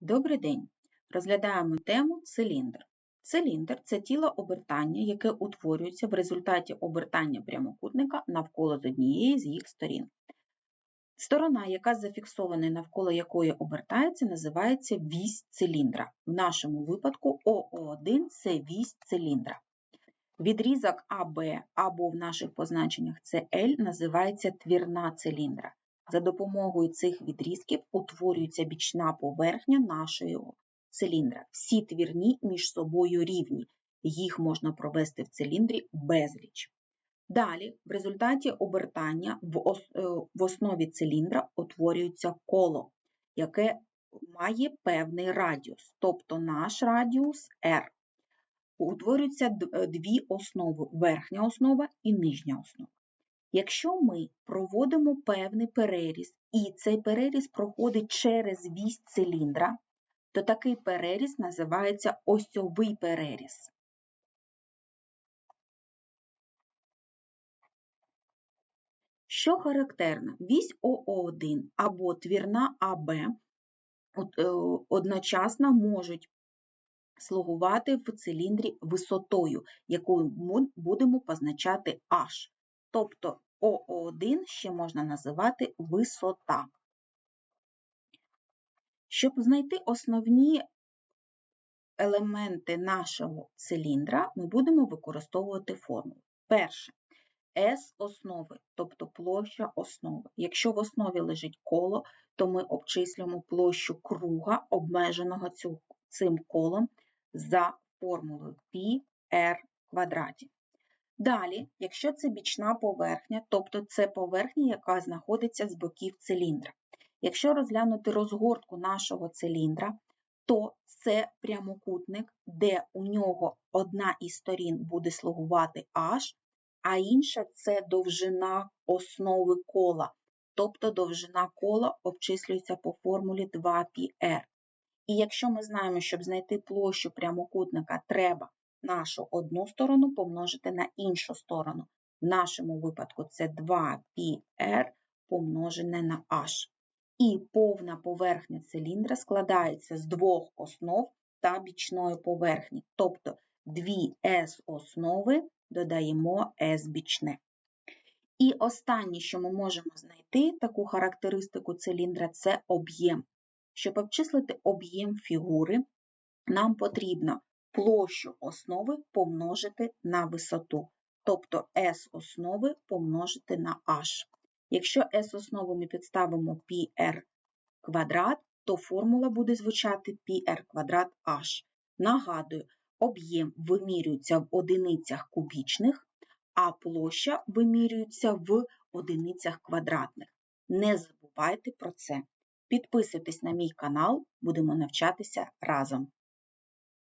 Добрий день! Розглядаємо тему циліндр. Циліндр це тіло обертання, яке утворюється в результаті обертання прямокутника навколо з однієї з їх сторін. Сторона, яка зафіксована навколо якої обертається, називається вісь циліндра. В нашому випадку ОО1 це вісь циліндра. Відрізок АБ або в наших позначеннях це L називається твірна циліндра. За допомогою цих відрізків утворюється бічна поверхня нашого циліндра. Всі твірні між собою рівні, їх можна провести в циліндрі безліч. Далі, в результаті обертання в е, основі циліндра утворюється коло, яке має певний радіус, тобто наш радіус R. Утворюються дві основи верхня основа і нижня основа. Якщо ми проводимо певний переріз, і цей переріз проходить через вісь циліндра, то такий переріз називається осьовий переріз. Що характерно, вісь ОО1 або твірна АБ е, одночасно можуть слугувати в циліндрі висотою, яку ми будемо позначати H. Тобто ОО1 ще можна називати висота. Щоб знайти основні елементи нашого циліндра, ми будемо використовувати формулу. Перше S основи, тобто площа основи. Якщо в основі лежить коло, то ми обчислюємо площу круга, обмеженого цим колом, за формулою πr квадраті. Далі, якщо це бічна поверхня, тобто це поверхня, яка знаходиться з боків циліндра. Якщо розглянути розгортку нашого циліндра, то це прямокутник, де у нього одна із сторін буде слугувати H, а інша це довжина основи кола, тобто довжина кола обчислюється по формулі 2πr. І якщо ми знаємо, щоб знайти площу прямокутника, треба нашу одну сторону помножити на іншу сторону. В нашому випадку це 2πr помножене на h. І повна поверхня циліндра складається з двох основ та бічної поверхні, тобто дві S основи додаємо S бічне. І останнє, що ми можемо знайти, таку характеристику циліндра, це об'єм. Щоб обчислити об'єм фігури, нам потрібно площу основи помножити на висоту, тобто S основи помножити на H. Якщо S основу ми підставимо πr квадрат, то формула буде звучати πr квадрат H. Нагадую, об'єм вимірюється в одиницях кубічних, а площа вимірюється в одиницях квадратних. Не забувайте про це. Підписуйтесь на мій канал, будемо навчатися разом.